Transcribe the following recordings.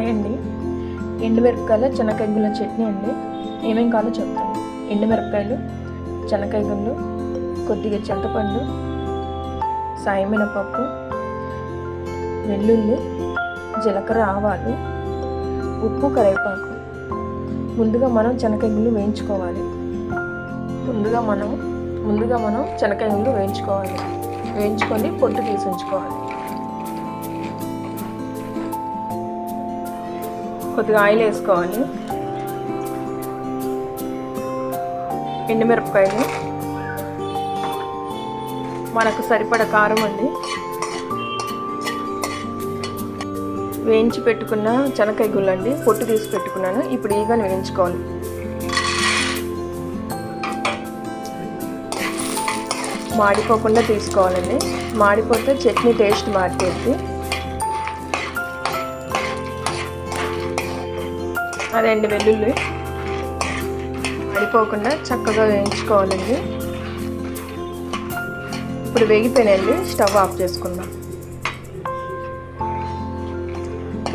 Hi అండి. ఎండుమిరపకాయల చెనక్కాయ చట్నీ అండి. ఏమేం కావాలో చెప్తాను. ఎండుమిరపకాయలు చెనక్కాయ గుళ్ళు కొద్దిగా చింతపండు సాయమినపప్పు వెల్లుల్లి జీలకర్ర ఆవాలు ఉప్పు కరివేపాకు. ముందుగా మనం చెనక్కాయ గుళ్ళు వేయించుకోవాలి. ముందుగా మనం ముందుగా మనం చెనక్కాయ గుళ్ళు వేయించుకోవాలి. వేయించుకొని పొట్టు తీసి ఉంచుకోవాలి. కొద్దిగా ఆయిల్ వేసుకోవాలి. ఎండుమిరపకాయలు. మనకు సరిపడ కారం అండి వేయించి పెట్టుకున్న చెనక్కాయ గుళ్ళండి పొట్టు తీసి పెట్టుకున్నాను. ఇప్పుడు ఈగని వేయించుకోవాలి. మాడిపోకుండా తీసుకోవాలండి. మాడిపోతే చట్నీ టేస్ట్ మారిపోద్ది. రెండు వెల్లుల్లి పడిపోకుండా చక్కగా వేయించుకోవాలండి. ఇప్పుడు వేగిపోయినాయండి స్టవ్ ఆఫ్ చేసుకుందాం.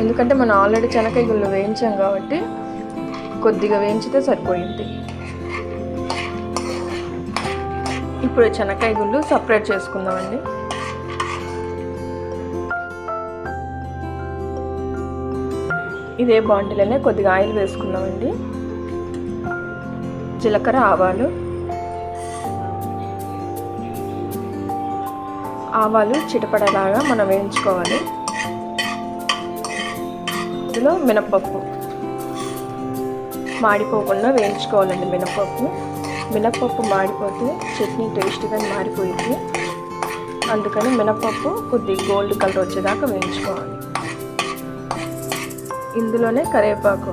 ఎందుకంటే మనం ఆల్రెడీ చెనక్కాయ గుళ్ళు వేయించాం కాబట్టి కొద్దిగా వేయించితే సరిపోయింది. ఇప్పుడు చెనక్కాయ గుళ్ళు సపరేట్ చేసుకుందామండి. ఇదే బాండిలోనే కొద్దిగా ఆయిల్ వేసుకుందామండి జీలకర్ర ఆవాలు. ఆవాలు చిటపడలాగా మనం వేయించుకోవాలి. ఇందులో మినప్పప్పు. మాడిపోకుండా వేయించుకోవాలండి మినప్పప్పు. మినప్పప్పు మాడిపోతే చట్నీ టేస్ట్గా మారిపోయింది అందుకని మినప్పప్పు కొద్దిగా గోల్డ్ కలర్ వచ్చేదాకా వేయించుకోవాలి. ఇందులోనే కరివేపాకు.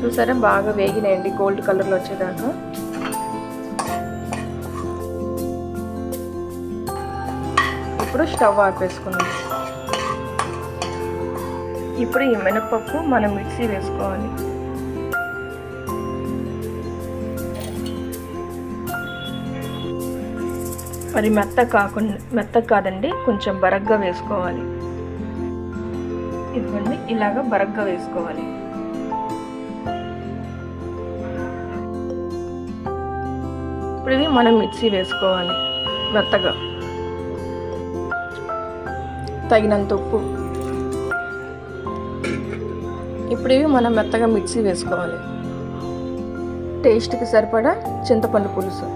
చూసారా? బాగా వేగినాయండి. గోల్డ్ కలర్లో వచ్చేదాకా. ఇప్పుడు స్టవ్ ఆపేసుకున్నాం. ఇప్పుడు ఈ మినపప్పు మనం మిక్సీ వేసుకోవాలి. మరి మెత్త కాకుండా మెత్త కాదండి కొంచెం బరగ్గా వేసుకోవాలి. ఇదిగోండి ఇలాగ బరగ్గా వేసుకోవాలి. ఇప్పుడు ఇవి మనం మిక్సీ వేసుకోవాలి మెత్తగా. తగినంత ఉప్పు. ఇప్పుడు ఇవి మనం మెత్తగా మిక్సీ వేసుకోవాలి. టేస్ట్కి సరిపడా చింతపండు పులుసు.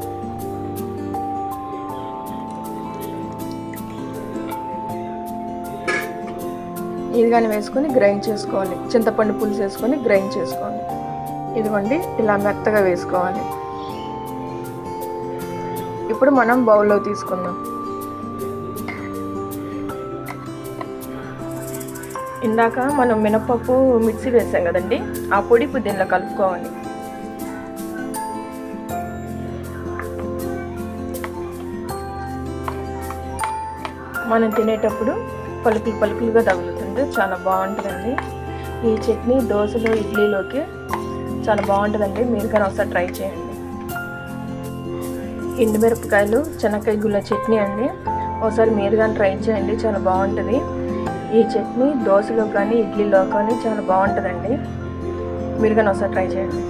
ఇది కానీ వేసుకొని గ్రైండ్ చేసుకోవాలి. చింతపండు పులుసు వేసుకొని గ్రైండ్ చేసుకోవాలి. ఇదిగోండి ఇలా మెత్తగా వేసుకోవాలి. ఇప్పుడు మనం బౌల్లో తీసుకుందాం. ఇందాక మనం మినపప్పు మిక్సీ వేసాం కదండి ఆ పొడి ఇప్పుడు దీనిలో కలుపుకోవాలి. మనం తినేటప్పుడు పలుకులు పలుకులుగా తగులుతుంది చాలా బాగుంటుందండి. ఈ చట్నీ దోశలో ఇడ్లీలోకి చాలా బాగుంటుందండి. మీరు కానీ ఒకసారి ట్రై చేయండి. ఎండుమిరపకాయలు చెనక్కాయ గుల్ల చట్నీ అండి. ఒకసారి మీరు కానీ ట్రై చేయండి. చాలా బాగుంటుంది. ఈ చట్నీ దోశలో కానీ ఇడ్లీలో కానీ చాలా బాగుంటుందండి. మీరు కానీ ఒకసారి ట్రై చేయండి.